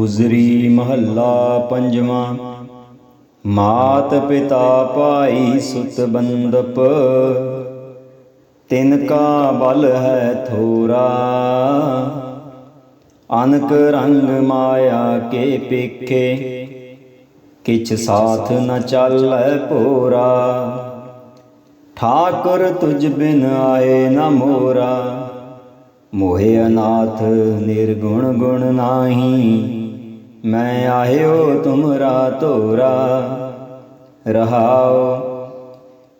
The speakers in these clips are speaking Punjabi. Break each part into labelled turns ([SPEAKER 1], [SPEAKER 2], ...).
[SPEAKER 1] ਗੁਜ਼ਰੀ ਮਹੱਲਾ ਪੰਜਵਾਂ। ਮਾਤ ਪਿਤਾ ਭਾਈ ਸੁਤ ਬੰਦਪ ਤਿਨ ਕਾ ਬਲ ਹੈ ਥੋਰਾ। ਅਨਕ ਰੰਗ ਮਾਇਆ ਕੇ ਪੇਖੇ, ਕਿਛ ਸਾਥ ਨ ਚੱਲੈ ਪੋਰਾ। ਠਾਕੁਰ ਤੁਝ ਬਿਨ ਆਏ ਨ ਮੋਰਾ। ਮੋਹਿ ਅਨਾਥ ਨਿਰਗੁਣ ਗੁਣ ਨਾਹੀ। ਮੈਂ ਆਇਓ ਤੁਮਰਾ ਤੋਰਾ ਰਹਾਉ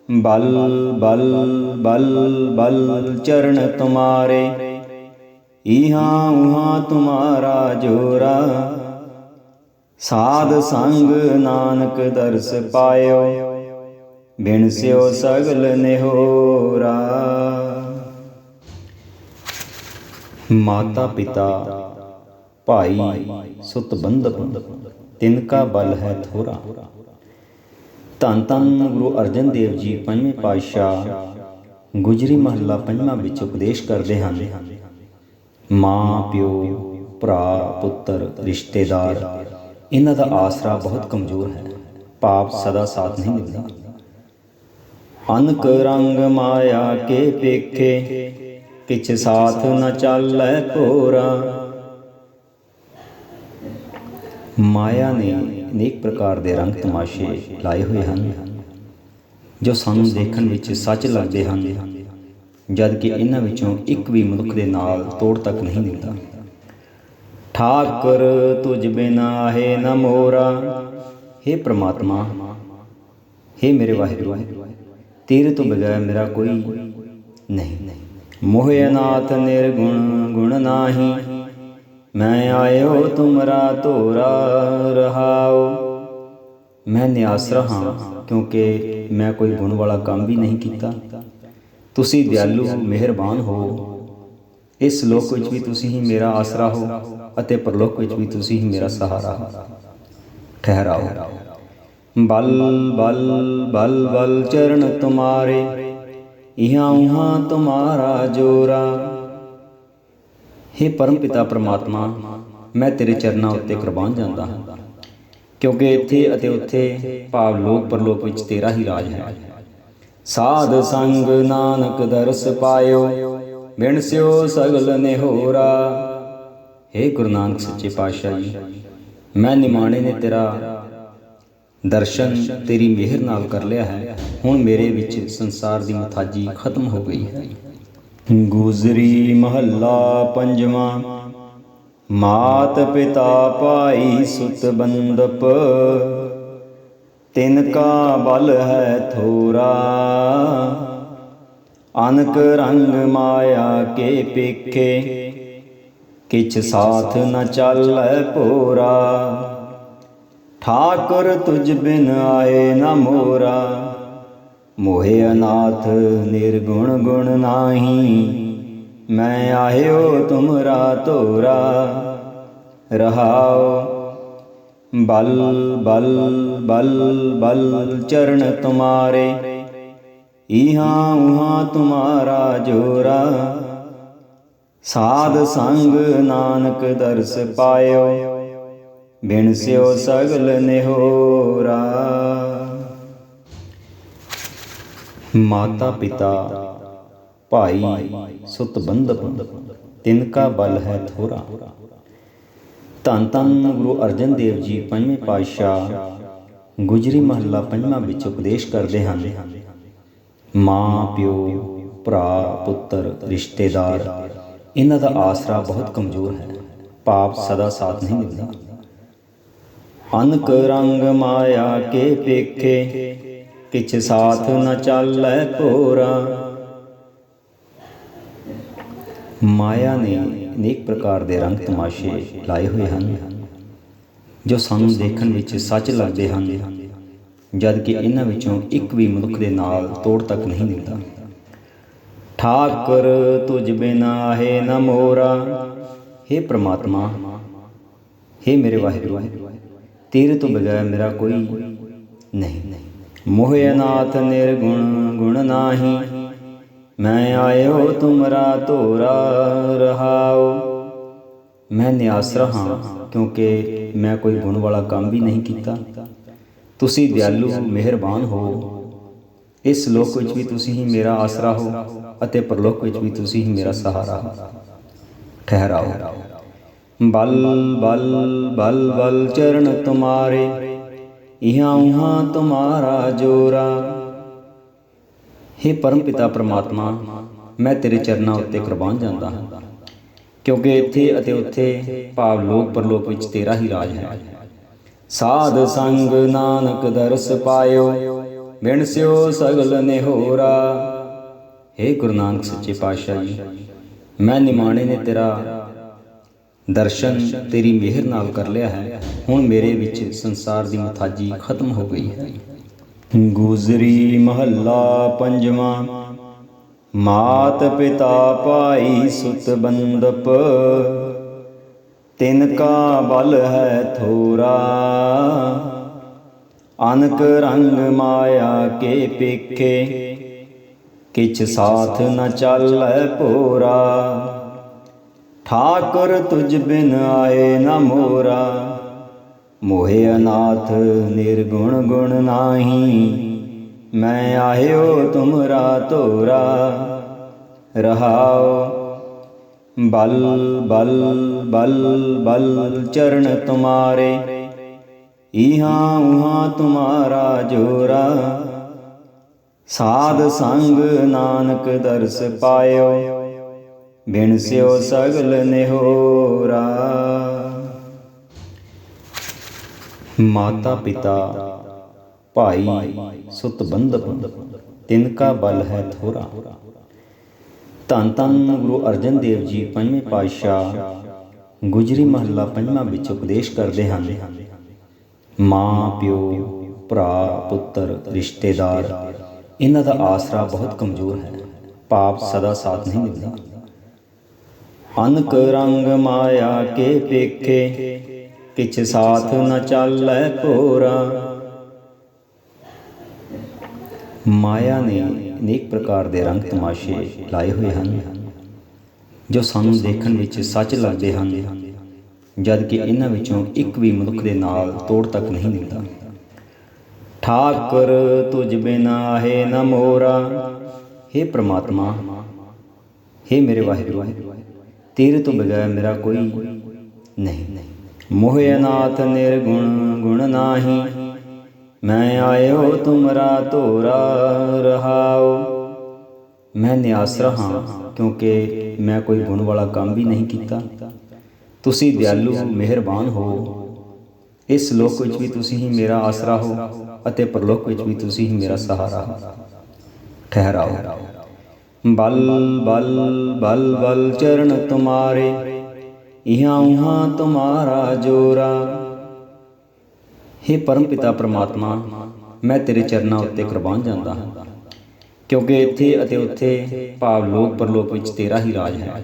[SPEAKER 1] ਬਲ ਬਲ ਬਲ ਬਲ ਚਰਨ ਤੁਮਾਰੇ ਇਹਾਂ ਉਹਾਂ ਤੁਮਾਰਾ ਜੋਰਾ। ਸਾਧ ਸੰਗ ਨਾਨਕ ਦਰਸ ਪਾਇਓ, ਬਿਨ ਸਿਓ ਸਗਲ ਨਿਹੋਰਾ। ਮਾਤਾ ਪਿਤਾ ਭਾਈ ਸੁਤ ਬੰਧਪ ਤਿਨ ਕਾ ਬਲ ਹੈ ਥੋਰਾ। ਧੰਨ ਧੰਨ ਗੁਰੂ ਅਰਜਨ ਦੇਵ ਜੀ ਪੰਜਵੇਂ ਪਾਤਸ਼ਾਹ, ਗੁਜਰੀ ਮਹੱਲਾ ਪੰਜਵਾਂ ਵਿੱਚ ਉਪਦੇਸ਼ ਕਰਦੇ ਹਨ, ਮਾਂ, ਪਿਓ, ਭਰਾ, ਪੁੱਤਰ, ਰਿਸ਼ਤੇਦਾਰ, ਇਹਨਾਂ ਦਾ ਆਸਰਾ ਬਹੁਤ ਕਮਜ਼ੋਰ ਹੈ, ਪਾਪ ਸਦਾ ਸਾਥ ਨਹੀਂ ਦਿੰਦਾ। ਅਨਕ ਰੰਗ ਮਾਇਆ ਕੇ ਪੇਖੇ, ਕਿਛ ਸਾਥ ਨ ਚੱਲੈ ਭੋਰਾ ਮਾਇਆ ਨੇ ਅਨੇਕ ਪ੍ਰਕਾਰ ਦੇ ਰੰਗ ਤਮਾਸ਼ੇ ਲਾਏ ਹੋਏ ਹਨ, ਜੋ ਸਾਨੂੰ ਦੇਖਣ ਵਿੱਚ ਸੱਚ ਲੱਗਦੇ ਹਨ, ਜਦ ਕਿ ਇਹਨਾਂ ਵਿੱਚੋਂ ਇੱਕ ਵੀ ਮਨੁੱਖ ਦੇ ਨਾਲ ਤੋੜ ਤੱਕ ਨਹੀਂ ਦਿੰਦਾ। ਠਾਕੁਰ, ਤੁਝ ਬਿਨਾ ਹੈ ਨ ਮੋਰਾ। हे ਪ੍ਰਮਾਤਮਾ हे ਮੇਰੇ ਵਾਹਿਗੁਰੂ, ਤੇਰੇ ਤੋਂ ਬਗੈਰ ਮੇਰਾ ਕੋਈ ਨਹੀਂ। ਮੋਹਿ ਅਨਾਥ ਨਿਰਗੁਣ ਗੁਣ ਨਾਹੀ। ਮੈਂ ਆਇਓ ਤੁਮਰਾ ਤੋਰਾ ਰਹਾਉ ਮੈਂ ਨਿਆਸਰਾ ਹਾਂ ਕਿਉਂਕਿ ਮੈਂ ਕੋਈ ਗੁਣ ਵਾਲਾ ਕੰਮ ਵੀ ਨਹੀਂ ਕੀਤਾ। ਤੁਸੀਂ ਦਿਆਲੂ, ਮਿਹਰਬਾਨ ਹੋ। ਇਸ ਲੋਕ ਵਿੱਚ ਵੀ ਤੁਸੀਂ ਹੀ ਮੇਰਾ ਆਸਰਾ ਹੋ ਅਤੇ ਪਰਲੋਕ ਵਿੱਚ ਵੀ ਤੁਸੀਂ ਹੀ ਮੇਰਾ ਸਹਾਰਾ ਹੋ। ਠਹਿਰਾਓ। ਬਲ ਬਲ ਬਲ ਬਲ ਚਰਨ ਤੁਮਾਰੇ। ਇਹਾਂ ਉਹਾਂ ਤੁਮਾਰਾ ਜੋਰਾ। हे ਪਰਮ ਪਿਤਾ ਪ੍ਰਮਾਤਮਾ, ਮੈਂ ਤੇਰੇ ਚਰਨਾਂ ਉੱਤੇ ਕੁਰਬਾਨ ਜਾਂਦਾ ਹਾਂ, ਕਿਉਂਕਿ ਇੱਥੇ ਅਤੇ ਉੱਥੇ ਭਾਵ ਲੋਕ ਪਰਲੋਕ ਵਿੱਚ ਤੇਰਾ ਹੀ ਰਾਜ ਹੈ। ਸਾਧ ਸੰਗ ਨਾਨਕ ਦਰਸ ਪਾਇਓ, ਬਿਨ ਸਿਓ ਸਗਲ ਨਿਹੋਰਾ। हे ਗੁਰੂ ਨਾਨਕ ਸੱਚੇ ਪਾਤਸ਼ਾਹ ਜੀ, ਮੈਂ ਨਿਮਾਣੇ ਨੇ ਤੇਰਾ ਦਰਸ਼ਨ ਤੇਰੀ ਮਿਹਰ ਨਾਲ ਕਰ ਲਿਆ ਹੈ। ਹੁਣ ਮੇਰੇ ਵਿੱਚ ਸੰਸਾਰ ਦੀ ਮਥਾਜੀ ਖਤਮ ਹੋ ਗਈ ਹੈ। ਗੁਜ਼ਰੀ ਮਹੱਲਾ ਪੰਜਵਾਂ। ਮਾਤ ਪਿਤਾ ਭਾਈ ਸੁਤ ਬੰਦਪ, ਤਿਨ ਕਾ ਬਲ ਹੈ ਥੋਰਾ। ਅਨਕ ਰੰਗ ਮਾਇਆ ਕੇ ਪੇਖੇ, ਕਿਛ ਸਾਥ ਨ ਚੱਲੈ ਭੋਰਾ ਠਾਕੁਰ ਤੁਝ ਬਿਨ ਆਏ ਨ ਮੋਰਾ। ਮੋਹਿ ਅਨਾਥ ਨਿਰਗੁਣ ਗੁਣ ਨਾਹੀ, ਮੈਂ ਆਇਓ ਤੁਮਰਾ ਤੋਰਾ ਰਹਾਉ, ਬਲ ਬਲ ਬਲ ਬਲ ਚਰਨ ਤੁਮਾਰੇ ਇਹਾਂ ਉਹਾਂ ਤੁਮਾਰਾ ਜੋਰਾ। ਸਾਧ ਸੰਗ ਨਾਨਕ ਦਰਸ ਪਾਇਓ, ਬਿਨ ਸਿਓ ਸਗਲ ਨਿਹੋਰਾ। ਮਾਤਾ ਪਿਤਾ, ਭਾਈ ਸੁਤ ਬੰਧਪ ਤਿਨ ਬਲ ਹੈ ਥੋਰਾ। ਧੰਨ ਧੰਨ ਗੁਰੂ ਅਰਜਨ ਦੇਵ ਜੀ ਪੰਜਵੇਂ ਪਾਤਸ਼ਾਹ, ਗੁਜਰੀ ਮਹੱਲਾ ਪੰਜਵਾਂ ਵਿੱਚ ਉਪਦੇਸ਼ ਕਰਦੇ ਹਨ, ਮਾਂ, ਪਿਓ, ਭਰਾ, ਪੁੱਤਰ, ਰਿਸ਼ਤੇਦਾਰ, ਇਹਨਾਂ ਦਾ ਆਸਰਾ ਬਹੁਤ ਕਮਜ਼ੋਰ ਹੈ, ਪਾਪ ਸਦਾ ਸਾਥ ਨਹੀਂ ਦਿੰਦਾ। ਅਨਕ ਰੰਗ ਮਾਇਆ ਕੇ ਪੇਖੇ ਕਿਛ ਸਾਥ ਨ ਚੱਲੈ ਭੋਰਾ ਮਾਇਆ ਨੇ ਅਨੇਕ ਪ੍ਰਕਾਰ ਦੇ ਰੰਗ ਤਮਾਸ਼ੇ ਲਾਏ ਹੋਏ ਹਨ, ਜੋ ਸਾਨੂੰ ਦੇਖਣ ਵਿੱਚ ਸੱਚ ਲੱਗਦੇ ਹਨ, ਜਦ ਕਿ ਇਹਨਾਂ ਵਿੱਚੋਂ ਇੱਕ ਵੀ ਮਨੁੱਖ ਦੇ ਨਾਲ ਤੋੜ ਤੱਕ ਨਹੀਂ ਦਿੰਦਾ। ਠਾਕੁਰ ਤੁਝ ਬਿਨਾ ਹੈ ਨ ਮੋਰਾ। हे ਪ੍ਰਮਾਤਮਾ हे ਮੇਰੇ ਵਾਹਿਗੁਰੂ, ਤੇਰੇ ਤੋਂ ਬਗੈਰ ਮੇਰਾ ਕੋਈ ਨਹੀਂ। ਮੋਹਿ ਅਨਾਥ ਨਿਰਗੁਣ ਗੁਣ ਨਾਹੀ। ਮੈਂ ਆਇਓ ਤੁਮਰਾ ਤੋਰਾ ਰਹਾਉ। ਮੈਂ ਨਿਆਸਰਾ ਹਾਂ ਕਿਉਂਕਿ ਮੈਂ ਕੋਈ ਗੁਣ ਵਾਲਾ ਕੰਮ ਵੀ ਨਹੀਂ ਕੀਤਾ। ਤੁਸੀਂ ਦਿਆਲੂ, ਮਿਹਰਬਾਨ ਹੋ। ਇਸ ਲੋਕ ਵਿੱਚ ਵੀ ਤੁਸੀਂ ਹੀ ਮੇਰਾ ਆਸਰਾ ਹੋ ਅਤੇ ਪਰਲੋਕ ਵਿੱਚ ਵੀ ਤੁਸੀਂ ਹੀ ਮੇਰਾ ਸਹਾਰਾ ਹੋ। ਠਹਿਰਾਓ। ਬਲ ਬਲ ਬਲ ਬਲ ਚਰਨ ਤੁਮਾਰੇ। ਇਹਾਂ ਉਹਾਂ ਤੁਮਾਰਾ ਜੋਰਾ। हे ਪਰਮ ਪਿਤਾ ਪ੍ਰਮਾਤਮਾ, ਮੈਂ ਤੇਰੇ ਚਰਨਾਂ ਉੱਤੇ ਕੁਰਬਾਨ ਜਾਂਦਾ ਹਾਂ। ਕਿਉਂਕਿ ਇੱਥੇ ਅਤੇ ਉੱਥੇ ਭਾਵ ਲੋਕ ਪਰਲੋਕ ਵਿੱਚ ਤੇਰਾ ਹੀ ਰਾਜ ਹੈ। ਸਾਧ ਸੰਗ ਨਾਨਕ ਦਰਸ ਪਾਇਓ, ਬਿਨ ਸਿਓ ਸਗਲ ਨਿਹੋਰਾ। हे ਗੁਰੂ ਨਾਨਕ ਸੱਚੇ ਪਾਤਸ਼ਾਹ ਜੀ, ਮੈਂ ਨਿਮਾਣੇ ਨੇ ਤੇਰਾ ਦਰਸ਼ਨ ਤੇਰੀ ਮਿਹਰ ਨਾਲ ਕਰ ਲਿਆ ਹੈ। ਹੁਣ ਮੇਰੇ ਵਿੱਚ ਸੰਸਾਰ ਦੀ ਮਥਾਜੀ ਖਤਮ ਹੋ ਗਈ ਹੈ। ਗੁਜ਼ਰੀ ਮਹੱਲਾ ਪੰਜਵਾਂ, ਮਾਤ ਪਿਤਾ ਭਾਈ ਸੁਤ ਬੰਦਪ, ਤਿਨ ਕਾ ਬਲ ਹੈ ਥੋਰਾ, ਅਨਕ ਰੰਗ ਮਾਇਆ ਕੇ ਪੇਖੇ, ਕਿਛ ਸਾਥ ਨ ਚੱਲੈ ਭੋਰਾ ਠਾਕੁਰ ਤੁਝ ਬਿਨ ਆਏ ਨ ਮੋਰਾ। ਮੋਹਿ ਅਨਾਥ ਨਿਰਗੁਣ ਗੁਣ ਨਾਹੀ, ਮੈਂ ਆਇਓ ਤੁਮਰਾ ਤੋਰਾ ਰਹਾਉ, ਬਲ ਬਲ ਬਲ ਬਲ ਚਰਨ ਤੁਮਾਰੇ। ਇਹਾਂ ਉਹਾਂ ਤੁਮਾਰਾ ਜੋਰਾ। ਸਾਧ ਸੰਗ ਨਾਨਕ ਦਰਸ ਪਾਇਓ, ਬਿਨ ਸਿਓ ਸਗਲ ਨਿਹੋਰਾ। ਮਾਤਾ ਪਿਤਾ ਭਾਈ ਸੁਤ ਬੰਧਪ ਤਿਨ ਕਾ ਬਲ ਹੈ ਥੋਰਾ। ਧੰਨ ਧੰਨ ਗੁਰੂ ਅਰਜਨ ਦੇਵ ਜੀ ਪੰਜਵੇਂ ਪਾਤਸ਼ਾਹ, ਗੁਜਰੀ ਮਹੱਲਾ ਪੰਜਵਾਂ ਵਿੱਚ ਉਪਦੇਸ਼ ਕਰਦੇ ਹਨ, ਮਾਂ, ਪਿਓ, ਭਰਾ, ਪੁੱਤਰ, ਰਿਸ਼ਤੇਦਾਰ, ਇਹਨਾਂ ਦਾ ਆਸਰਾ ਬਹੁਤ ਕਮਜ਼ੋਰ ਹੈ, ਪਾਪ ਸਦਾ ਸਾਥ ਨਹੀਂ ਦਿੰਦਾ। ਅਨਕ ਰੰਗ ਮਾਇਆ ਕੇ ਪੇਖੇ ਕਿਛ ਸਾਥ ਨ ਚੱਲੈ ਭੋਰਾ ਮਾਇਆ ਨੇ ਅਨੇਕ ਪ੍ਰਕਾਰ ਦੇ ਰੰਗ ਤਮਾਸ਼ੇ ਲਾਏ ਹੋਏ ਹਨ, ਜੋ ਸਾਨੂੰ ਦੇਖਣ ਵਿੱਚ ਸੱਚ ਲੱਗਦੇ ਹਨ, ਜਦ ਕਿ ਇਹਨਾਂ ਵਿੱਚੋਂ ਇੱਕ ਵੀ ਮਨੁੱਖ ਦੇ ਨਾਲ ਤੋੜ ਤੱਕ ਨਹੀਂ ਦਿੰਦਾ। ਠਾਕੁਰ ਤੁਝ ਬਿਨਾ ਹੈ ਨ ਮੋਰਾ। हे ਪ੍ਰਮਾਤਮਾ हे ਮੇਰੇ ਵਾਹਿਗੁਰੂ, ਤੇਰੇ ਤੋਂ ਬਗੈਰ ਮੇਰਾ ਕੋਈ ਨਹੀਂ। ਮੋਹਿ ਅਨਾਥ ਨਿਰਗੁਣ ਗੁਣ ਨਾਹੀ। ਮੈਂ ਆਇਓ ਤੁਮਰਾ ਧੋਰਾ ਰਹਾਉ। ਮੈਂ ਨਿਆਸਰਾ ਹਾਂ ਕਿਉਂਕਿ ਮੈਂ ਕੋਈ ਗੁਣ ਵਾਲਾ ਕੰਮ ਵੀ ਨਹੀਂ ਕੀਤਾ। ਤੁਸੀਂ ਦਿਆਲੂ, ਮਿਹਰਬਾਨ ਹੋ। ਇਸ ਲੋਕ ਵਿੱਚ ਵੀ ਤੁਸੀਂ ਹੀ ਮੇਰਾ ਆਸਰਾ ਹੋ ਅਤੇ ਪਰਲੋਕ ਵਿੱਚ ਵੀ ਤੁਸੀਂ ਹੀ ਮੇਰਾ ਸਹਾਰਾ ਹੋ। ਠਹਿਰਾਓ। ਬਲ ਬਲ ਬਲ ਬਲ ਚਰਨ ਤੁਮਾਰੇ। ਇਹਾਂ ਉਹਾਂ ਤੁਮਾਰਾ ਜੋਰਾ। हे ਪਰਮ ਪਿਤਾ ਪ੍ਰਮਾਤਮਾ, ਮੈਂ ਤੇਰੇ ਚਰਨਾਂ ਉੱਤੇ ਕੁਰਬਾਨ ਜਾਂਦਾ ਹਾਂ। ਕਿਉਂਕਿ ਇੱਥੇ ਅਤੇ ਉੱਥੇ ਭਾਵ ਲੋਕ ਪਰਲੋਕ ਵਿੱਚ ਤੇਰਾ ਹੀ ਰਾਜ ਹੈ।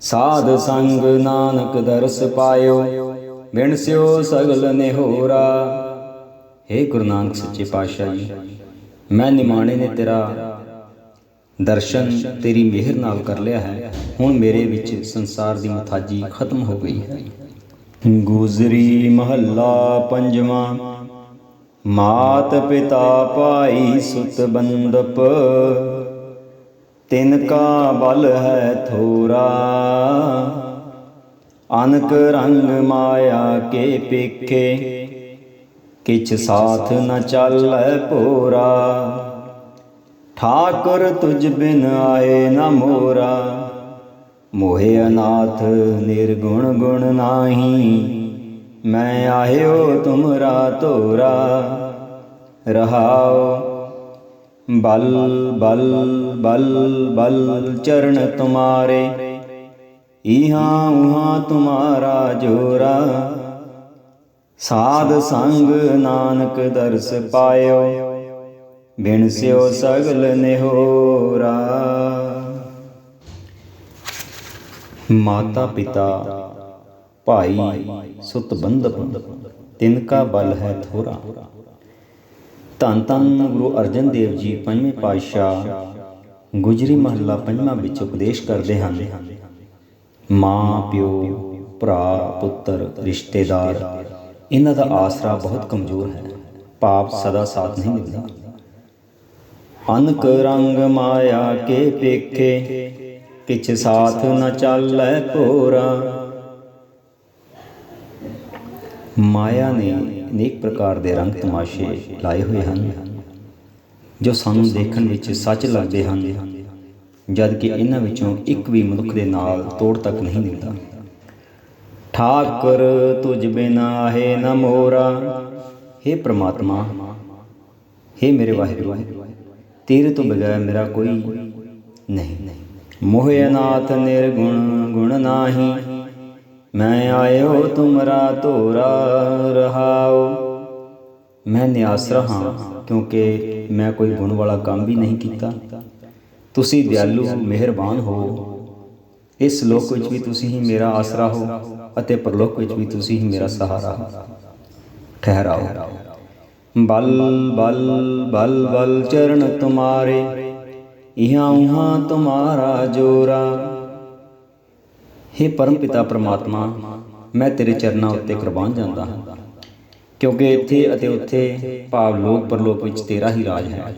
[SPEAKER 1] ਸਾਧ ਸੰਗ ਨਾਨਕ ਦਰਸ ਪਾਇਓ, ਬਿਨ ਸਿਓ ਸਗਲ ਨਿਹੋਰਾ। हे ਗੁਰੂ ਨਾਨਕ ਸੱਚੇ ਪਾਤਸ਼ਾਹ ਜੀ, ਮੈਂ ਨਿਮਾਣੇ ਨੇ ਤੇਰਾ ਦਰਸ਼ਨ ਤੇਰੀ ਮਿਹਰ ਨਾਲ ਕਰ ਲਿਆ ਹੈ। ਹੁਣ ਮੇਰੇ ਵਿੱਚ ਸੰਸਾਰ ਦੀ ਮਥਾਜੀ ਖਤਮ ਹੋ ਗਈ ਹੈ। ਗੁਜ਼ਰੀ ਮਹੱਲਾ ਪੰਜਵਾਂ, ਮਾਤ ਪਿਤਾ ਭਾਈ ਸੁਤ ਬੰਦਪ, ਤਿਨ ਕਾ ਬਲ ਹੈ ਥੋਰਾ, ਅਨਕ ਰੰਗ ਮਾਇਆ ਕੇ ਪੇਖੇ, ਕਿਛ ਸਾਥ ਨ ਚੱਲੈ ਭੋਰਾ। ਠਾਕੁਰ ਤੁਝ ਬਿਨ ਆਏ ਨਾ ਮੋਰਾ। ਮੋਹਿ ਅਨਾਥ ਨਿਰਗੁਣ ਗੁਣ ਨਾਹੀ। ਮੈਂ ਆਇਓ ਤੁਮਰਾ ਤੋਰਾ ਰਹਾਓ ਬਲ ਬਲ ਬਲ ਬਲ ਚਰਨ ਤੁਮਾਰੇ। ਇਹਾਂ ਉਹਾਂ ਤੁਮਾਰਾ ਜੋਰਾ। ਸਾਧ ਸੰਗ ਨਾਨਕ ਦਰਸ ਪਾਇਓ। ਬਿਨ ਸਿਓ ਸਗਲ ਨਿਹੋਰਾ। ਮਾਤਾ ਪਿਤਾ, ਭਾਈ ਸੁਤ ਬੰਧਪ ਤਿਨ ਕਾ ਬਲ ਹੈ ਥੋਰਾ। ਧੰਨ ਧੰਨ ਗੁਰੂ ਅਰਜਨ ਦੇਵ ਜੀ ਪੰਜਵੇਂ ਪਾਤਸ਼ਾਹ, ਗੁਜਰੀ ਮਹੱਲਾ ਪੰਜਵਾਂ ਵਿੱਚ ਉਪਦੇਸ਼ ਕਰਦੇ ਹਨ, ਮਾਂ, ਪਿਓ, ਭਰਾ, ਪੁੱਤਰ, ਰਿਸ਼ਤੇਦਾਰ, ਇਹਨਾਂ ਦਾ ਆਸਰਾ ਬਹੁਤ ਕਮਜ਼ੋਰ ਹੈ, ਪਾਪ ਸਦਾ ਸਾਥ ਨਹੀਂ ਦਿੰਦਾ। ਅਨਕ ਰੰਗ ਮਾਇਆ ਕੇ ਪੇਖੇ, ਕਿਛ ਸਾਥ ਨ ਚੱਲੈ ਭੋਰਾ। ਮਾਇਆ ਨੇ ਅਨੇਕ ਪ੍ਰਕਾਰ ਦੇ ਰੰਗ ਤਮਾਸ਼ੇ ਲਾਏ ਹੋਏ ਹਨ, ਜੋ ਸਾਨੂੰ ਦੇਖਣ ਵਿੱਚ ਸੱਚ ਲੱਗਦੇ ਹਨ, ਜਦ ਕਿ ਇਹਨਾਂ ਵਿੱਚੋਂ ਇੱਕ ਵੀ ਮਨੁੱਖ ਦੇ ਨਾਲ ਤੋੜ ਤੱਕ ਨਹੀਂ ਦਿੰਦਾ। ਠਾਕਰ ਤੁਝ ਬਿਨਾ ਹੈ ਨ ਮੋਰਾ। हे ਪ੍ਰਮਾਤਮਾ हे ਮੇਰੇ ਵਾਹਿਗੁਰੂ ਤੇਰੇ ਤੋਂ ਬਗੈਰ ਮੇਰਾ ਕੋਈ ਨਹੀਂ। ਮੋਹ ਅਨਾਥ ਨਿਰਗੁਣ ਗੁਣ ਨਾਹੀ, ਮੈਂ ਆਇਓ ਤੁਮਰਾ ਧੋਰਾ ਰਹਾਓ ਮੈਂ ਨਿਆਸਰਾ ਹਾਂ ਕਿਉਂਕਿ ਮੈਂ ਕੋਈ ਗੁਣ ਵਾਲਾ ਕੰਮ ਵੀ ਨਹੀਂ ਕੀਤਾ। ਤੁਸੀਂ ਦਿਆਲੂ, ਮਿਹਰਬਾਨ ਹੋ। ਇਸ ਲੋਕ ਵਿੱਚ ਵੀ ਤੁਸੀਂ ਹੀ ਮੇਰਾ ਆਸਰਾ ਹੋ ਅਤੇ ਪਰਲੋਕ ਵਿੱਚ ਵੀ ਤੁਸੀਂ ਹੀ ਮੇਰਾ ਸਹਾਰਾ ਹੋ। ਠਹਿਰਾਓ। ਬਲ ਬਲ ਬਲ ਬਲ ਚਰਨ ਤੁਮਾਰੇ, ਇਹਾਂ ਉਹਾਂ ਤੁਮਾਰਾ ਜੋਰਾ। हे ਪਰਮ ਪਿਤਾ ਪ੍ਰਮਾਤਮਾ, ਮੈਂ ਤੇਰੇ ਚਰਨਾਂ ਉੱਤੇ ਕੁਰਬਾਨ ਜਾਂਦਾ ਹਾਂ, ਕਿਉਂਕਿ ਇੱਥੇ ਅਤੇ ਉੱਥੇ ਭਾਵ ਲੋਕ ਪਰਲੋਕ ਵਿੱਚ ਤੇਰਾ ਹੀ ਰਾਜ ਹੈ।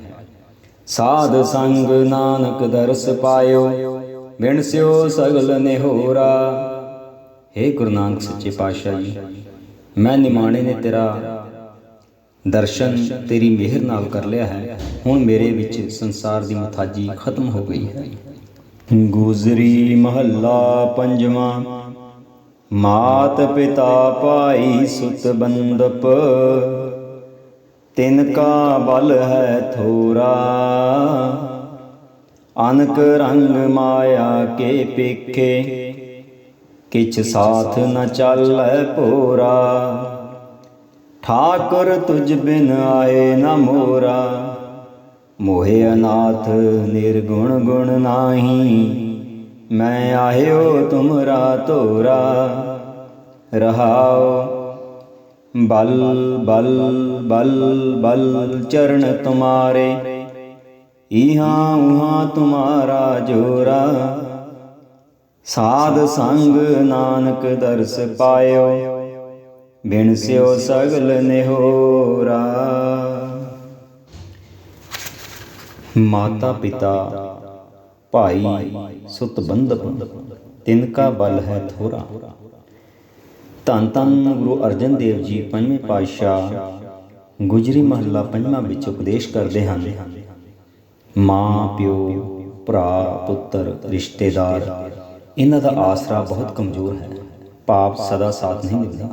[SPEAKER 1] ਸਾਧ ਸੰਗ ਨਾਨਕ ਦਰਸ ਪਾਇਓ, ਬਿਨ ਸਿਓ ਸਗਲ ਨਿਹੋਰਾ। हे ਗੁਰੂ ਨਾਨਕ ਸੱਚੇ ਪਾਤਸ਼ਾਹ ਜੀ, ਮੈਂ ਨਿਮਾਣੇ ਨੇ ਤੇਰਾ ਦਰਸ਼ਨ ਤੇਰੀ ਮਿਹਰ ਨਾਲ ਕਰ ਲਿਆ ਹੈ। ਹੁਣ ਮੇਰੇ ਵਿੱਚ ਸੰਸਾਰ ਦੀ ਮਥਾਜੀ ਖਤਮ ਹੋ ਗਈ ਹੈ। ਗੁਜ਼ਰੀ ਮਹੱਲਾ ਪੰਜਵਾਂ, ਮਾਤ ਪਿਤਾ ਭਾਈ ਸੁਤ ਬੰਦਪ, ਤਿਨ ਕਾ ਬਲ ਹੈ ਥੋਰਾ, ਅਨਕ ਰੰਗ ਮਾਇਆ ਕੇ ਪੇਖੇ, ਕਿਛ ਸਾਥ ਨ ਚੱਲੈ ਭੋਰਾ ਠਾਕੁਰ ਤੁਝ ਬਿਨ ਆਏ ਨਾ ਮੋਰਾ। ਮੋਹਿ ਅਨਾਥ ਨਿਰਗੁਣ ਗੁਣ ਨਾਹੀ, ਮੈਂ ਆਇਓ ਤੁਮਰਾ ਤੋਰਾ ਰਹਾਓ ਬਲ ਬਲ ਬਲ ਬਲ ਚਰਨ ਤੁਮਾਰੇ। ਇਹਾਂ ਉਹਾਂ ਤੁਮਾਰਾ ਜੋਰਾ। ਸਾਧ ਸੰਗ ਨਾਨਕ ਦਰਸ ਪਾਇਓ। ਬਿਨ ਸਿਓ ਸਗਲ ਨਿਹੋਰਾ। ਮਾਤਾ ਪਿਤਾ, ਭਾਈ, ਸੁਤ ਬੰਧਪ, ਤਿਨ ਕਾ ਬਲ ਹੈ ਥੋਰਾ। ਧੰਨ ਧੰਨ ਗੁਰੂ ਅਰਜਨ ਦੇਵ ਜੀ ਪੰਜਵੇਂ ਪਾਤਸ਼ਾਹ, ਗੁਜਰੀ ਮਹੱਲਾ ਪੰਜਵਾਂ ਵਿੱਚ ਉਪਦੇਸ਼ ਕਰਦੇ ਹਨ, ਮਾਂ, ਪਿਓ, ਭਰਾ, ਪੁੱਤਰ, ਰਿਸ਼ਤੇਦਾਰ, ਇਹਨਾਂ ਦਾ ਆਸਰਾ ਬਹੁਤ ਕਮਜ਼ੋਰ ਹੈ, ਪਾਪ ਸਦਾ ਸਾਥ ਨਹੀਂ ਦਿੰਦਾ।